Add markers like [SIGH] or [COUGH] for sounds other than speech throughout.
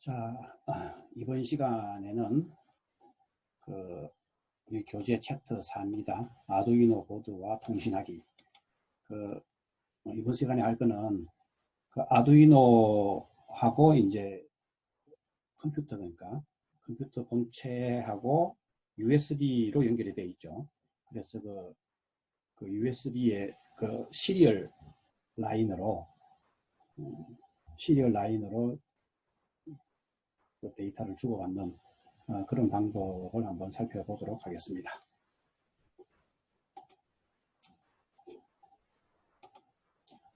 자, 아, [CLEARS THROAT] 이번 시간에는 그 교재 챕터 4입니다. 아두이노 보드와 통신하기. 그 이번 시간에 할 거는 그 아두이노하고 이제 컴퓨터 그러니까 컴퓨터 본체하고 USB로 연결이 되어 있죠. 그래서 그, 그 USB의 그 시리얼 라인으로 음, 시리얼 라인으로 그 데이터를 주고받는 어, 그런 방법을 한번 살펴보도록 하겠습니다.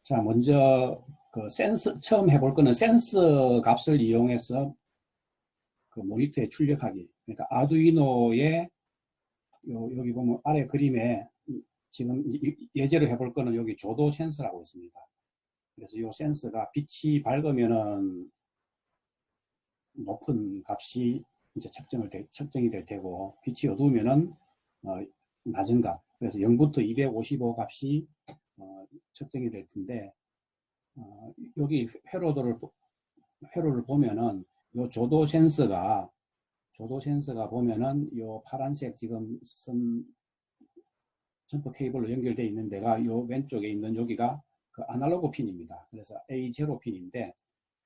자, 먼저 그 센서 처음 해볼 거는 센서 값을 이용해서 그 모니터에 출력하기. 그러니까 아두이노의 요, 여기 보면 아래 그림에 지금 예제로 해볼 거는 여기 조도 센서라고 있습니다. 그래서 이 센서가 빛이 밝으면은 높은 값이 이제 측정을 되, 측정이 될 테고 빛이 어두우면은 어, 낮은 값 그래서 0부터 255 값이 어, 측정이 될 텐데 어, 여기 회로도를 회로를 보면은 요 조도 센서가 조도 센서가 보면은 요 파란색 지금 선 점퍼 케이블로 연결되어 있는 데가 요 왼쪽에 있는 여기가 그 아날로그 핀입니다. 그래서 A0 핀인데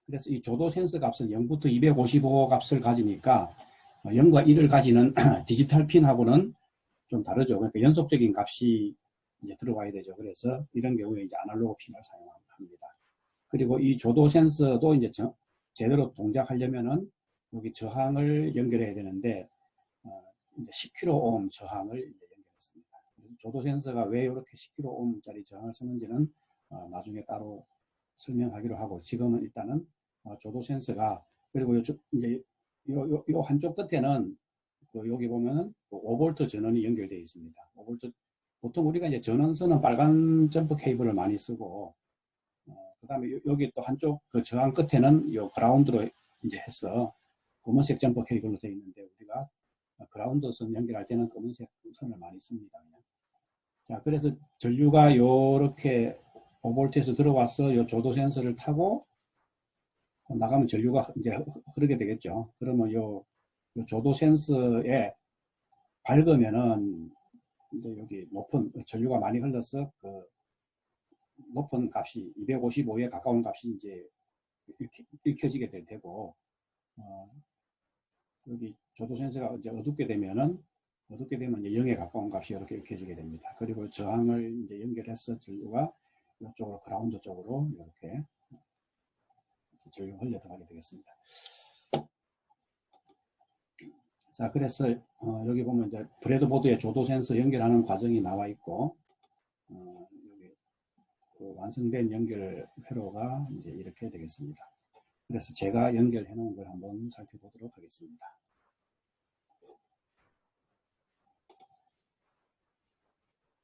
그래서 이 조도 센서 값은 0부터 255 값을 가지니까 0과 1을 가지는 [CLEARS THROAT] 디지털 핀하고는 좀 다르죠. 그러니까 연속적인 값이 이제 들어와야 되죠. 그래서 이런 경우에 이제 아날로그 핀을 사용합니다. 그리고 이 조도 센서도 이제 저, 제대로 동작하려면은 여기 저항을 연결해야 되는데 어, 이제 10kΩ 저항을 이제 연결했습니다. 조도 센서가 왜 이렇게 10kΩ짜리 저항을 쓰는지는 어, 나중에 따로 설명하기로 하고 지금은 일단은 어, 조도 센서가 그리고 요, 이제 요, 요, 요 한쪽 끝에는 그 여기 보면은 5V 그 전원이 연결되어 있습니다. 5V 보통 우리가 이제 전원선은 빨간 점프 케이블을 많이 쓰고 어, 그다음에 여기 또 한쪽 그 저항 끝에는 요 그라운드로 이제 해서 검은색 점프 케이블로 되어 있는데 우리가 그라운드 선 연결할 때는 검은색 선을 많이 씁니다. 자, 그래서 전류가 요렇게 5V에서 들어와서 요 조도 센서를 타고 나가면 전류가 이제 흐르게 되겠죠. 그러면 요, 요 조도 센서에 밝으면은 이제 여기 높은 전류가 많이 흘러서 그 높은 값이 255에 가까운 값이 이제 읽혀지게 될 테고 어, 여기 조도 센서가 이제 어둡게 되면은 어둡게 되면 이제 0에 가까운 값이 이렇게 읽혀지게 됩니다. 그리고 저항을 이제 연결해서 전류가 이쪽으로 그라운드 쪽으로 이렇게 흘려 들어가게 되겠습니다. 자, 그래서 어, 여기 보면 이제 브레드보드에 조도 센서 연결하는 과정이 나와 있고 어, 여기 그 완성된 연결 회로가 이제 이렇게 되겠습니다. 그래서 제가 연결해 놓은 걸 한번 살펴보도록 하겠습니다.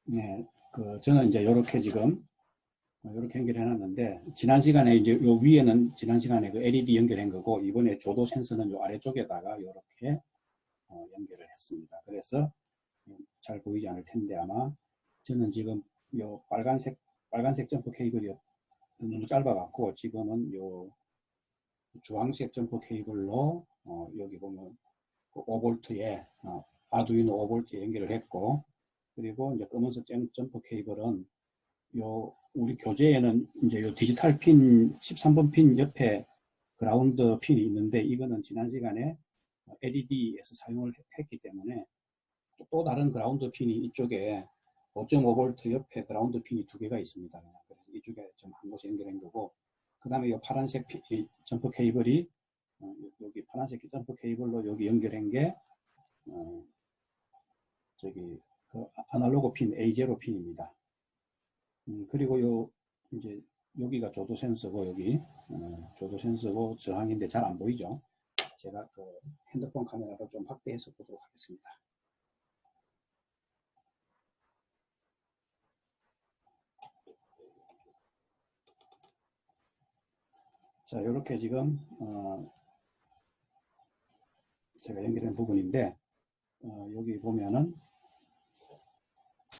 네, 그 저는 이제 이렇게 지금 이렇게 연결해 놨는데 지난 시간에 이제 요 위에는 지난 시간에 그 LED 연결한 거고 이번에 조도 센서는 요 아래쪽에다가 이렇게 어, 연결을 했습니다. 그래서 잘 보이지 않을 텐데 아마 저는 지금 요 빨간색 빨간색 점프 케이블이 너무 짧아 갖고 지금은 요 주황색 점프 케이블로 어, 여기 보면 5V에 그 어, 아두이노 5V에 연결을 했고 그리고 이제 검은색 점프 케이블은 요 우리 교재에는 이제 요 디지털 핀 13번 핀 옆에 그라운드 핀이 있는데 이거는 지난 시간에 LED에서 사용을 했기 때문에 또 다른 그라운드 핀이 이쪽에 5.5V 옆에 그라운드 핀이 두 개가 있습니다. 그래서 이쪽에 좀 한 곳에 연결한 거고 그 다음에 이 파란색 피, 이 점프 케이블이 어, 여기 파란색 점프 케이블로 여기 연결한 게 어, 저기 그 아날로그 핀 A0 핀입니다. 음, 그리고 요 이제 여기가 조도 센서고 여기 어, 조도 센서고 저항인데 잘 안 보이죠? 제가 그 핸드폰 카메라로 좀 확대해서 보도록 하겠습니다. 자, 이렇게 지금 어, 제가 연결한 부분인데 어, 여기 보면은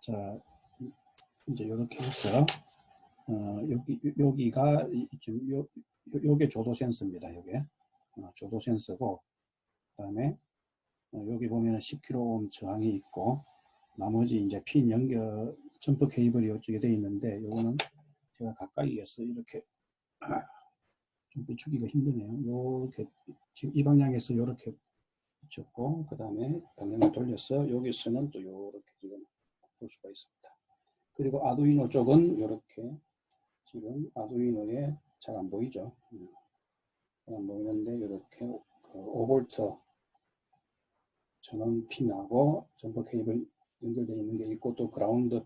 자 이제 이렇게 해서 어, 여기 여기가 지금 요 요게 조도 센서입니다. 요게 어, 조도 센서고 그다음에 어, 여기 보면 10kΩ 저항이 있고 나머지 이제 핀 연결 점프 케이블이 이쪽에 되어 있는데 요거는 제가 가까이에서 이렇게 아, [CLEARS THROAT] 좀 비추기가 힘드네요. 요렇게 지금 이 방향에서 이렇게 붙였고 그 다음에 방향을 돌려서 여기서는 또 요렇게 지금 볼 수가 있습니다. 그리고 아두이노 쪽은 이렇게 지금 아두이노에 잘 안 보이죠. 음, 안 보이는데 이렇게 그 5V 전원 핀하고 점퍼 케이블 연결되어 있는 게 있고 또 그라운드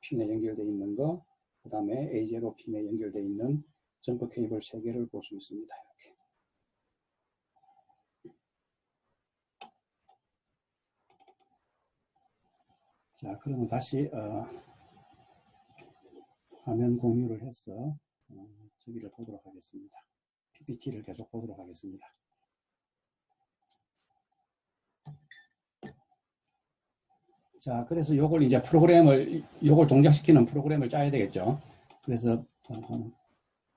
핀에 연결되어 있는 거, 그 다음에 A0 핀에 연결되어 있는 점퍼 케이블 3개를 볼 수 있습니다. 이렇게. 자, 그러면 다시 어, 화면 공유를 해서 어, 저기를 보도록 하겠습니다. PPT를 계속 보도록 하겠습니다. 자, 그래서 요걸 이제 프로그램을, 요걸 동작시키는 프로그램을 짜야 되겠죠. 그래서, 어,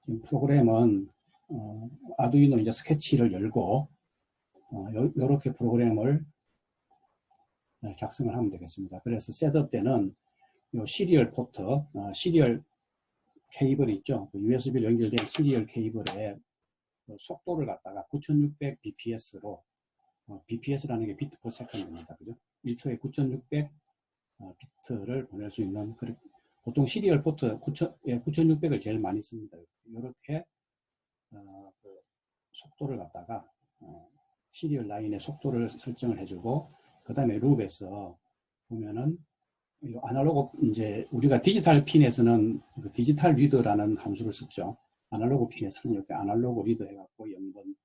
지금 프로그램은, 어, 아두이노 이제 스케치를 열고, 요렇게 프로그램을 네, 작성을 하면 되겠습니다. 그래서 셋업 때는 요 시리얼 포트, 어, 시리얼 케이블 있죠. 그 USB로 연결된 시리얼 케이블에 그 속도를 갖다가 9600 bps로 어, bps라는 게 비트 퍼 세컨드입니다. 그죠? 1초에 9600 어, 비트를 보낼 수 있는 그 보통 시리얼 포트 9000, 예, 9600을 제일 많이 씁니다. 이렇게 어, 그 속도를 갖다가 어, 시리얼 라인의 속도를 설정을 해주고 그 다음에 룹에서 보면은 이 아날로그 이제 우리가 디지털 핀에서는 그 디지털 리더라는 함수를 썼죠. 아날로그 핀에서는 이렇게 아날로그 리더 해갖고 0번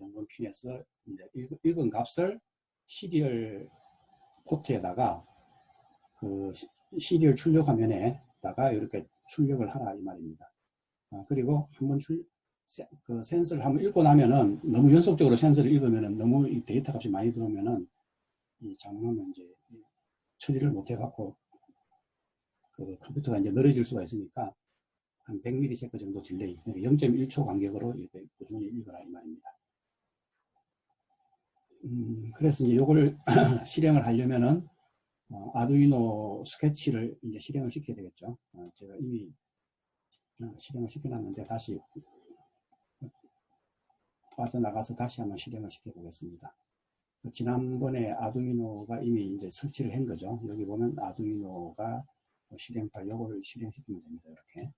0번 핀에서 이제 읽- 읽은 값을 시리얼 포트에다가 그 시- 시리얼 출력 화면에다가 이렇게 출력을 하라 이 말입니다. 아, 그리고 한번 출, 세- 그 센서를 한번 읽고 나면은 너무 연속적으로 센서를 읽으면은 너무 이 데이터 값이 많이 들어오면은 이 장면은 이제 처리를 못 해갖고 그 컴퓨터가 이제 늘어질 수가 있으니까 한 100ms 정도 딜레이, 0.1초 간격으로 이렇게 꾸준히 읽어라 이 말입니다. 음, 그래서 이제 요걸 [CLEARS THROAT] 실행을 하려면은 어, 아두이노 스케치를 이제 실행을 시켜야 되겠죠. 어, 제가 이미 어, 실행을 시켜놨는데 다시 빠져나가서 다시 한번 실행을 시켜보겠습니다. 그 지난번에 아두이노가 이미 이제 설치를 한 거죠. 여기 보면 아두이노가 실행팔 요거를 실행시키면 됩니다. 이렇게.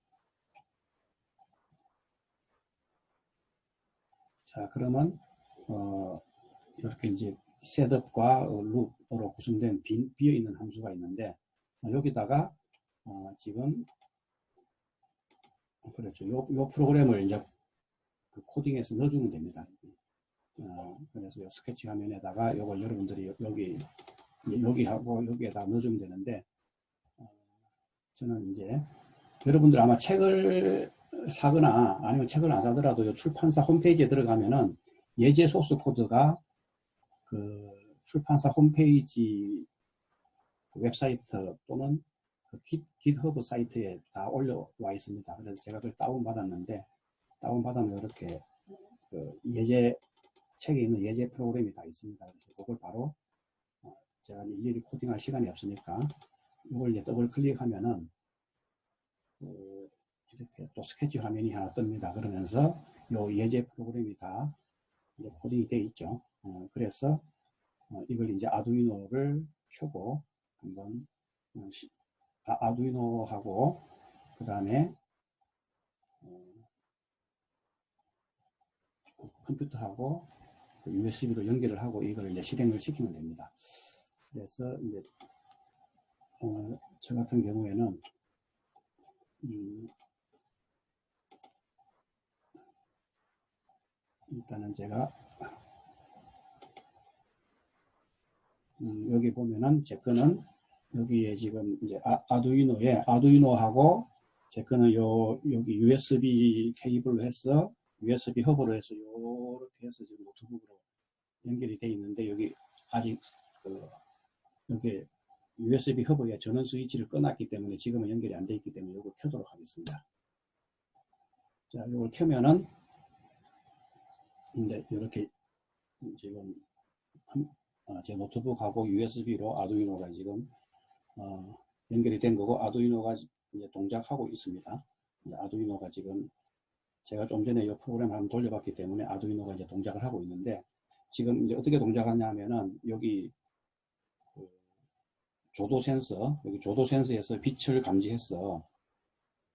자, 그러면 어, 이렇게 이제 셋업과 어, 룹으로 구성된 빈, 비어있는 함수가 있는데 어, 여기다가 어, 지금 어, 그렇죠. 요, 요 프로그램을 이제 그 코딩해서 넣어주면 됩니다. 어, 그래서 요 스케치 화면에다가 요걸 여러분들이 여- 여기 여기하고 여기에다 넣어주면 되는데 어, 저는 이제 여러분들 아마 책을 사거나 아니면 책을 안 사더라도 요 출판사 홈페이지에 들어가면은 예제 소스 코드가 그 출판사 홈페이지 그 웹사이트 또는 그 깃, 깃허브 사이트에 다 올려와 있습니다. 그래서 제가 그걸 다운받았는데 다운받으면 이렇게 그 예제 책에 있는 예제 프로그램이 다 있습니다. 그래서 그걸 바로 어, 제가 일일이 코딩할 시간이 없으니까 이걸 이제 더블 클릭하면은 그 이렇게 또 스케치 화면이 하나 뜹니다. 그러면서 요 예제 프로그램이 다 이제 코딩이 되어 있죠. 어, 그래서 어, 이걸 이제 아두이노를 켜고 한번 어, 시- 아, 아두이노하고 그 다음에 어, 컴퓨터하고 USB로 연결을 하고 이걸 이제 실행을 시키면 됩니다. 그래서 이제 어, 저 같은 경우에는 음, 일단은 제가 음, 여기 보면은 제 거는 여기에 지금 이제 아, 아두이노에 아두이노하고 제 거는 요 여기 USB 케이블로 해서 USB 허브로 해서 요 해서 지금 노트북으로 연결이 돼 있는데 여기 아직 그 여기 USB 허브에 전원 스위치를 꺼놨기 때문에 지금은 연결이 안 돼 있기 때문에 이걸 켜도록 하겠습니다. 자, 이걸 켜면은 근데 이렇게 지금 어, 제 노트북하고 USB로 아두이노가 지금 어, 연결이 된 거고 아두이노가 이제 동작하고 있습니다. 아두이노가 지금 제가 좀 전에 이 프로그램을 한번 돌려봤기 때문에 아두이노가 이제 동작을 하고 있는데 지금 이제 어떻게 동작하냐면은 여기 그 조도 센서 여기 조도 센서에서 빛을 감지해서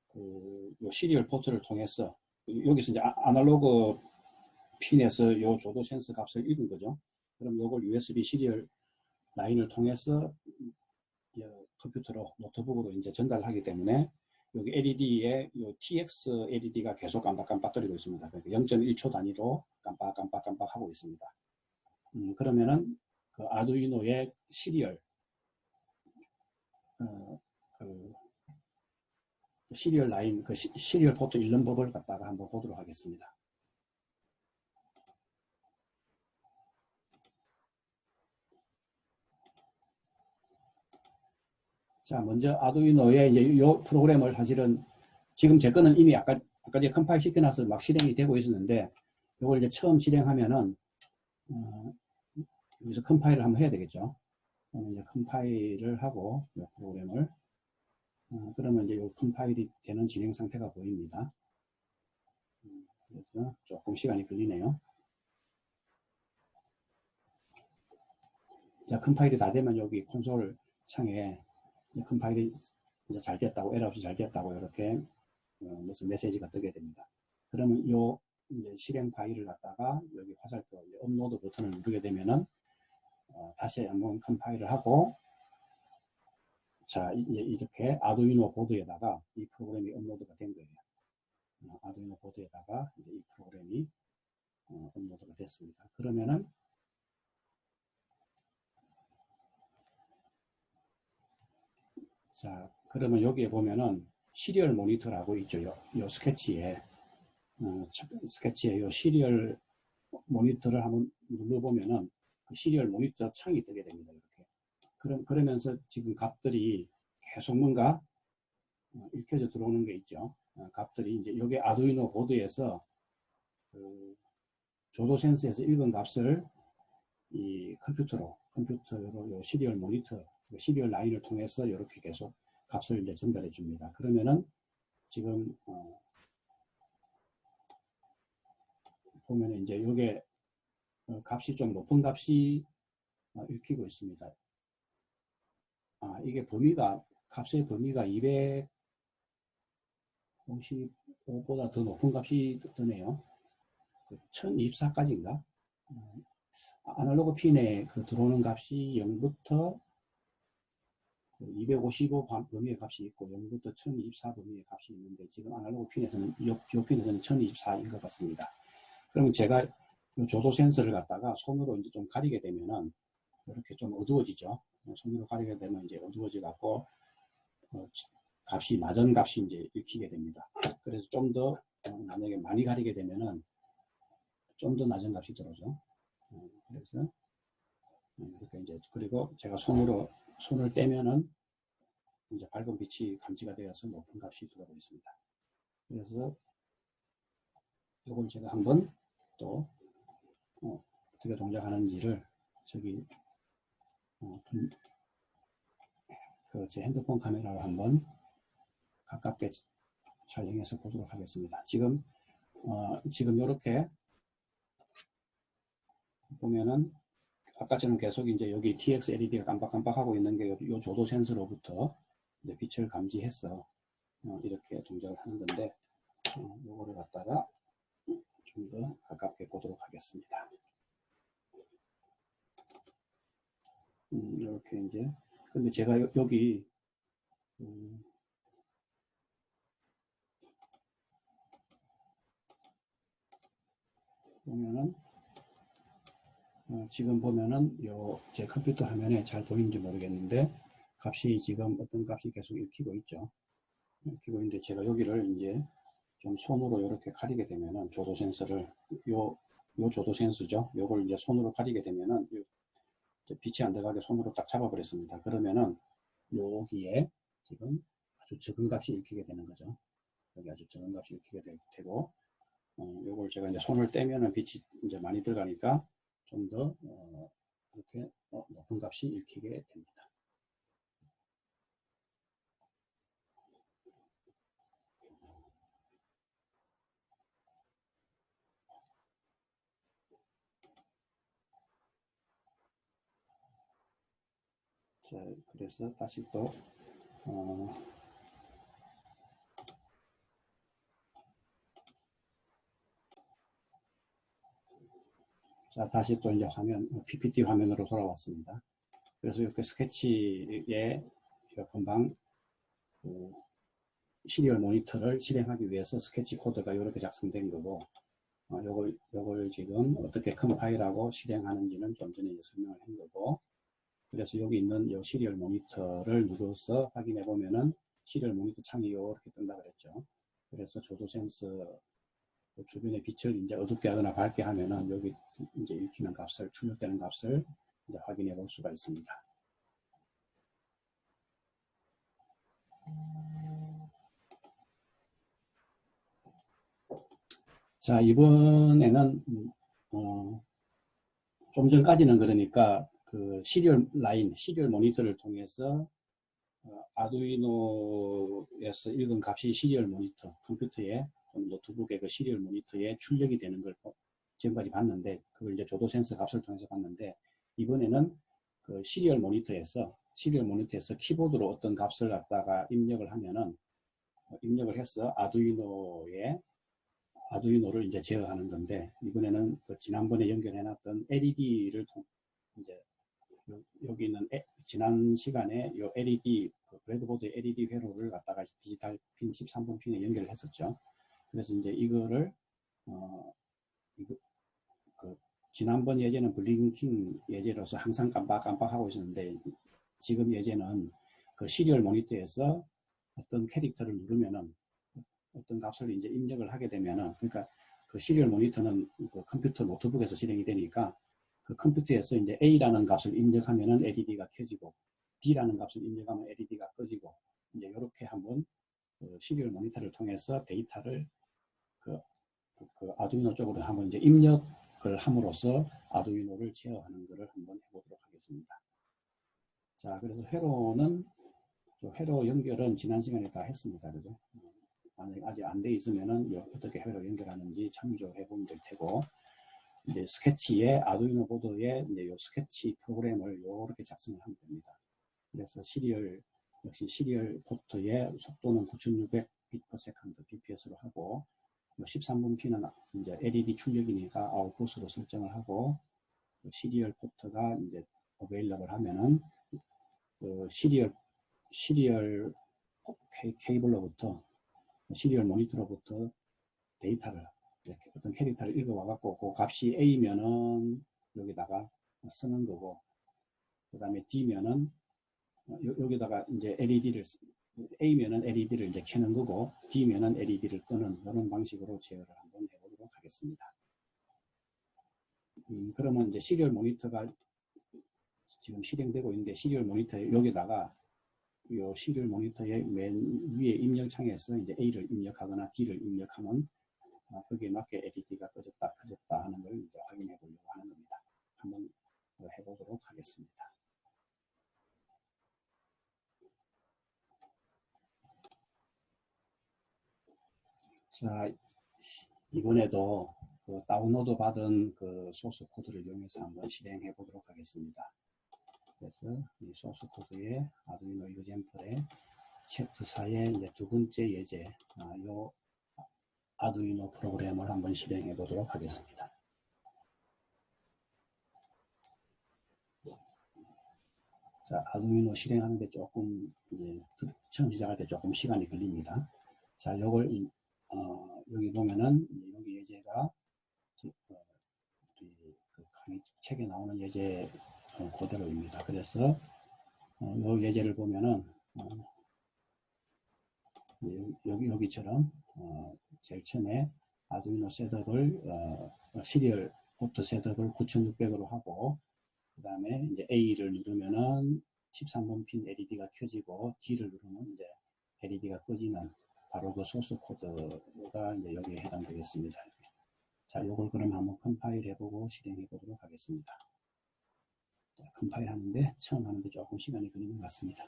그 시리얼 포트를 통해서 여기서 이제 아, 아날로그 핀에서 요 조도 센서 값을 읽은 거죠. 그럼 요걸 USB 시리얼 라인을 통해서 컴퓨터로 노트북으로 이제 전달하기 때문에 여기 LED에 요 TX LED가 계속 깜빡깜빡거리고 있습니다. 그러니까 0.1초 단위로 깜빡깜빡깜빡 하고 있습니다. 음, 그러면은 그 아두이노의 시리얼 어, 그 시리얼 라인 그 시, 시리얼 포트 읽는 법을 갖다가 한번 보도록 하겠습니다. 자, 먼저 아두이노의 이제 이 프로그램을 사실은 지금 제 거는 이미 아까, 아까 제가 컴파일 시켜놔서 막 실행이 되고 있었는데 이걸 이제 처음 실행하면은 어, 여기서 컴파일을 한번 해야 되겠죠. 어, 이제 컴파일을 하고 이 프로그램을 어, 그러면 이제 이 컴파일이 되는 진행 상태가 보입니다. 음, 그래서 조금 시간이 걸리네요. 자, 컴파일이 다 되면 여기 콘솔 창에 컴파일이 이제 잘 됐다고, 에러 없이 잘 됐다고 이렇게 어, 무슨 메시지가 뜨게 됩니다. 그러면 요 실행 파일을 갖다가 여기 화살표 업로드 버튼을 누르게 되면은 어, 다시 한번 컴파일을 하고 자 이렇게 아두이노 보드에다가 이 프로그램이 업로드가 된 거예요. 어, 아두이노 보드에다가 이제 이 프로그램이 어, 업로드가 됐습니다. 그러면은 자, 그러면 여기에 보면은 시리얼 모니터라고 있죠. 요, 요 스케치에. 어, 스케치에 요 시리얼 모니터를 한번 눌러보면은 그 시리얼 모니터 창이 뜨게 됩니다. 이렇게. 그럼, 그러면서 지금 값들이 계속 뭔가 어, 읽혀져 들어오는 게 있죠. 어, 값들이 이제 여기 아두이노 보드에서 그 조도 센서에서 읽은 값을 이 컴퓨터로, 컴퓨터로 요 시리얼 모니터 그 시리얼 라인을 통해서 이렇게 계속 값을 이제 전달해 줍니다. 그러면은 지금 어 보면은 이제 이게 어 값이 좀 높은 값이 어 읽히고 있습니다. 아 이게 범위가 값의 범위가 255보다 더 높은 값이 뜨네요. 그 1024까지인가? 어, 아날로그 핀에 그 들어오는 값이 0부터 255 범위의 값이 있고 0부터 1024 범위의 값이 있는데 지금 아날로그 핀에서는 이, 이 핀에서는 1024인 것 같습니다. 그러면 제가 이 조도 센서를 갖다가 손으로 이제 좀 가리게 되면은 이렇게 좀 어두워지죠. 손으로 가리게 되면 이제 어두워져 갖고 어, 값이 낮은 값이 이제 읽히게 됩니다. 그래서 좀더 어, 만약에 많이 가리게 되면은 좀 더 낮은 값이 들어오죠. 어, 그래서 어, 이렇게 이제 그리고 제가 손으로 손을 떼면은 이제 밝은 빛이 감지가 되어서 높은 값이 들어오고 있습니다. 그래서 이걸 제가 한번 또 어, 떻게 동작하는지를 저기 어, 그제 핸드폰 카메라로 한번 가깝게 촬영해서 보도록 하겠습니다. 지금 어, 지금 이렇게 보면은 아까처럼 계속 이제 여기 TX LED가 깜빡깜빡하고 있는 게 이 조도 센서로부터 빛을 감지해서 어, 이렇게 동작을 하는 건데 어, 요거를 갖다가 좀 더 가깝게 보도록 하겠습니다. 음, 이렇게 이제 근데 제가 요, 여기 음, 보면은 어, 지금 보면은 요 제 컴퓨터 화면에 잘 보이는지 모르겠는데 값이 지금 어떤 값이 계속 읽히고 있죠. 읽히고 있는데 제가 여기를 이제 좀 손으로 이렇게 가리게 되면은 조도 센서를 요, 요 조도 센서죠. 요걸 이제 손으로 가리게 되면은 빛이 안 들어가게 손으로 딱 잡아버렸습니다. 그러면은 여기에 지금 아주 적은 값이 읽히게 되는 거죠. 여기 아주 적은 값이 읽히게 될 테고 어, 요걸 제가 이제 손을 떼면은 빛이 이제 많이 들어가니까 좀더 어, 이렇게 어, 높은 값이 읽히게 됩니다. 자, 그래서 다시 또 어, 자, 다시 또 이제 화면, PPT 화면으로 돌아왔습니다. 그래서 이렇게 스케치에 금방 그 시리얼 모니터를 실행하기 위해서 스케치 코드가 이렇게 작성된 거고, 어, 요걸, 요걸 지금 어떻게 컴파일하고 실행하는지는 좀 전에 설명을 한 거고, 그래서 여기 있는 요 시리얼 모니터를 눌러서 확인해 보면은 시리얼 모니터 창이 이렇게 뜬다 그랬죠. 그래서 조도 센서 그 주변의 빛을 이제 어둡게 하거나 밝게 하면은 여기 이제 읽히는 값을 출력되는 값을 이제 확인해 볼 수가 있습니다. 자 이번에는 어, 좀 전까지는 그러니까 그 시리얼 라인, 시리얼 모니터를 통해서 어, 아두이노에서 읽은 값이 시리얼 모니터 컴퓨터에 노트북의 그 시리얼 모니터에 출력이 되는 걸 지금까지 봤는데 그걸 이제 조도 센서 값을 통해서 봤는데 이번에는 그 시리얼 모니터에서 시리얼 모니터에서 키보드로 어떤 값을 갖다가 입력을 하면은 어, 입력을 해서 아두이노에 아두이노를 이제 제어하는 건데 이번에는 그 지난번에 연결해 놨던 LED를 통 이제 여기 있는 에, 지난 시간에 이 LED 그 브레드보드 LED 회로를 갖다가 디지털 핀 13번 핀에 연결을 했었죠. 그래서 이제 이거를 어 이거 그 지난번 예제는 블링킹 예제로서 항상 깜빡깜빡하고 있었는데 지금 예제는 그 시리얼 모니터에서 어떤 캐릭터를 누르면은 어떤 값을 이제 입력을 하게 되면은 그러니까 그 시리얼 모니터는 그 컴퓨터 노트북에서 실행이 되니까 그 컴퓨터에서 이제 A라는 값을 입력하면은 LED가 켜지고 D라는 값을 입력하면 LED가 꺼지고 이제 이렇게 한번 그 시리얼 모니터를 통해서 데이터를 그, 그, 그 아두이노 쪽으로 한번 이제 입력을 함으로써 아두이노를 제어하는 것을 한번 해보도록 하겠습니다. 자, 그래서 회로는 회로 연결은 지난 시간에 다 했습니다. 그죠? 만약 아직 안 돼 있으면은 어떻게 회로 연결하는지 참조해 보면 될 테고 이제 스케치에 아두이노 보드에 이제 요 스케치 프로그램을 이렇게 작성을 하면 됩니다. 그래서 시리얼 역시 시리얼 포트의 속도는 9600bit/s bps로 하고 13분 P는 이제 LED 출력이니까 아웃풋으로 설정을 하고 시리얼 포트가 이제 어베일러를 하면은 그 시리얼 시리얼 케이블로부터 시리얼 모니터로부터 데이터를 어떤 캐릭터를 읽어와 갖고 그 값이 A면은 여기다가 쓰는 거고 그 다음에 D면은 여기다가 이제 LED를 A면은 LED를 이제 켜는 거고 D면은 LED를 끄는 이런 방식으로 제어를 한번 해보도록 하겠습니다. 음, 그러면 이제 시리얼 모니터가 지금 실행되고 있는데 시리얼 모니터 여기다가 요 시리얼 모니터의 맨 위에 입력창에서 이제 A를 입력하거나 D를 입력하면 아, 거기에 맞게 LED가 꺼졌다 켜졌다 하는 걸 이제 확인해 보려고 하는 겁니다. 한번 해보도록 하겠습니다. 자, 이번에도 그 다운로드 받은 그 소스 코드를 이용해서 한번 실행해 보도록 하겠습니다. 그래서 이 소스 코드에 아두이노 유젠플의 챕터 4의 이제 두 번째 예제, 아, 요 아두이노 프로그램을 한번 실행해 보도록 하겠습니다. 자, 아두이노 실행하는데 조금, 이제, 처음 시작할 때 조금 시간이 걸립니다. 자, 요걸 어, 여기 보면은 여기 예제가 어, 우리 그 강의 책에 나오는 예제 어, 그대로입니다. 그래서 어, 요 예제를 보면은 어, 여기 여기처럼 어, 제일 처음에 아두이노 셋업을 어, 시리얼 포트 셋업을 9600으로 하고 그 다음에 이제 A를 누르면은 13번 핀 LED가 켜지고 D를 누르면 이제 LED가 꺼지는 바로 그 소스 코드가 이제 여기에 해당되겠습니다. 자, 요걸 그럼 한번 컴파일 해보고 실행해 보도록 하겠습니다. 자, 컴파일 하는데 처음 하는데 조금 시간이 걸리는 것 같습니다.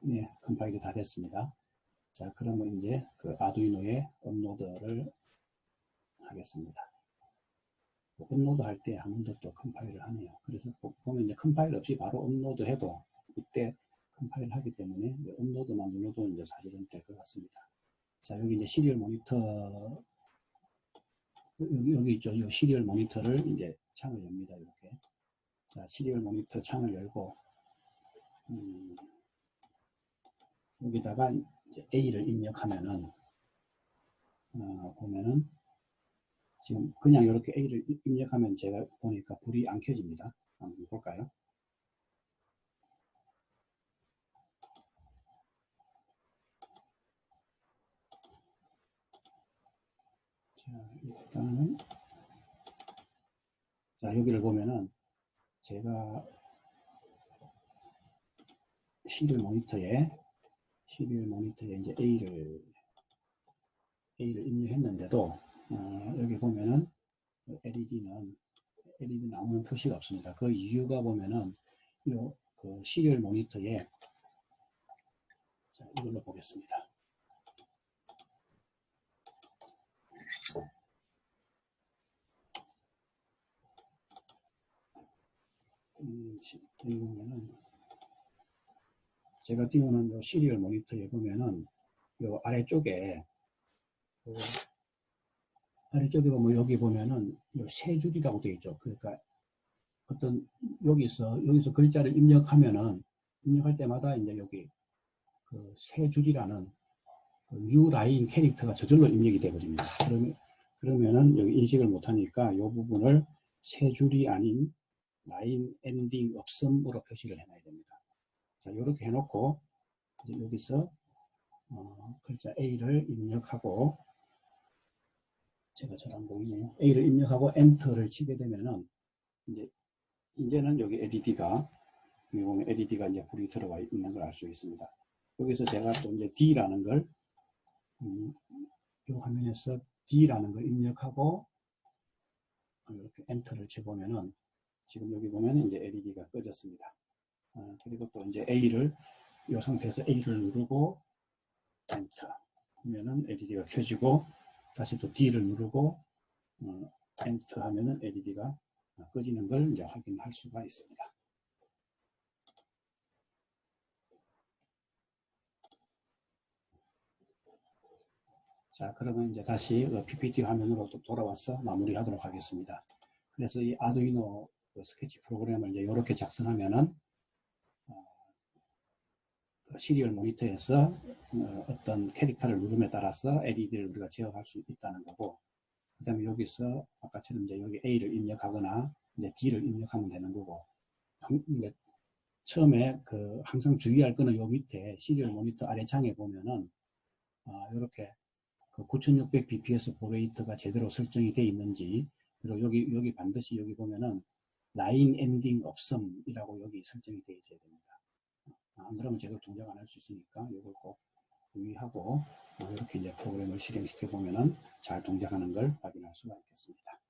네, 컴파일이 다 됐습니다. 자, 그러면 이제 그 아두이노에 업로드를 하겠습니다. 업로드 할 때 한 번 더 또 컴파일을 하네요. 그래서 보- 보면 이제 컴파일 없이 바로 업로드 해도 이때 컴파일 하기 때문에 업로드만 눌러도 이제 사실은 될 것 같습니다. 자, 여기 이제 시리얼 모니터 여기, 여기 있죠. 이 시리얼 모니터를 이제 창을 엽니다. 이렇게. 자, 시리얼 모니터 창을 열고 음, 여기다가 A를 입력하면은 어, 보면은 지금 그냥 이렇게 A를 입- 입력하면 제가 보니까 불이 안 켜집니다. 한번 볼까요? 자, 일단은 자, 여기를 보면은 제가 시리얼 모니터에 시리얼 모니터에 이제 A를 A를 입력했는데도 어, 여기 보면은 LED는 LED는 아무런 표시가 없습니다. 그 이유가 보면은 요그 시리얼 모니터에 자, 이걸로 보겠습니다. 음, 시- 여기 보면은 제가 띄우는 요 시리얼 모니터에 보면은 요 아래쪽에 그 아래쪽에 보면 여기 보면은 요세 줄이라고 되어 있죠. 그러니까 어떤 여기서 여기서 글자를 입력하면은 입력할 때마다 이제 여기 그 세 줄이라는 그 U 라인 캐릭터가 저절로 입력이 되거든요. 그러면 그러면은 여기 인식을 못하니까 이 부분을 세 줄이 아닌 라인 엔딩 없음으로 표시를 해놔야 됩니다. 자, 이렇게 해놓고 이제 여기서 어, 글자 A를 입력하고 제가 잘 안 보이네요. A를 입력하고 엔터를 치게 되면은 이제 이제는 여기 LED가 여기 보면 LED가 이제 불이 들어와 있는 걸 알 수 있습니다. 여기서 제가 또 이제 D라는 걸 음, 이 화면에서 D라는 걸 입력하고 이렇게 엔터를 쳐보면은 지금 여기 보면 이제 LED가 꺼졌습니다. 어, 그리고 또 이제 A를 이 상태에서 A를 누르고 엔터 하면은 LED가 켜지고 다시 또 D를 누르고 어, 엔터 하면은 LED가 꺼지는 걸 이제 확인할 수가 있습니다. 자, 그러면 이제 다시 그 PPT 화면으로 또 돌아와서 마무리하도록 하겠습니다. 그래서 이 아두이노 그 스케치 프로그램을 이제 이렇게 작성하면은 어, 그 시리얼 모니터에서 어, 떤 캐릭터를 누름에 따라서 LED를 우리가 제어할 수 있다는 거고, 그 다음에 여기서 아까처럼 이제 여기 A를 입력하거나 이제 D를 입력하면 되는 거고, 처음에 그 항상 주의할 거는 요 밑에 시리얼 모니터 아래 창에 보면은 어, 이렇게 그 9600 bps 보레이터가 제대로 설정이 되어 있는지 그리고 여기 여기 반드시 여기 보면은 라인 엔딩 없음이라고 여기 설정이 되어 있어야 됩니다. 아, 안 그러면 제대로 동작 안 할 수 있으니까 이걸 꼭 유의하고 어, 이렇게 이제 프로그램을 실행시켜 보면은 잘 동작하는 걸 확인할 수가 있겠습니다.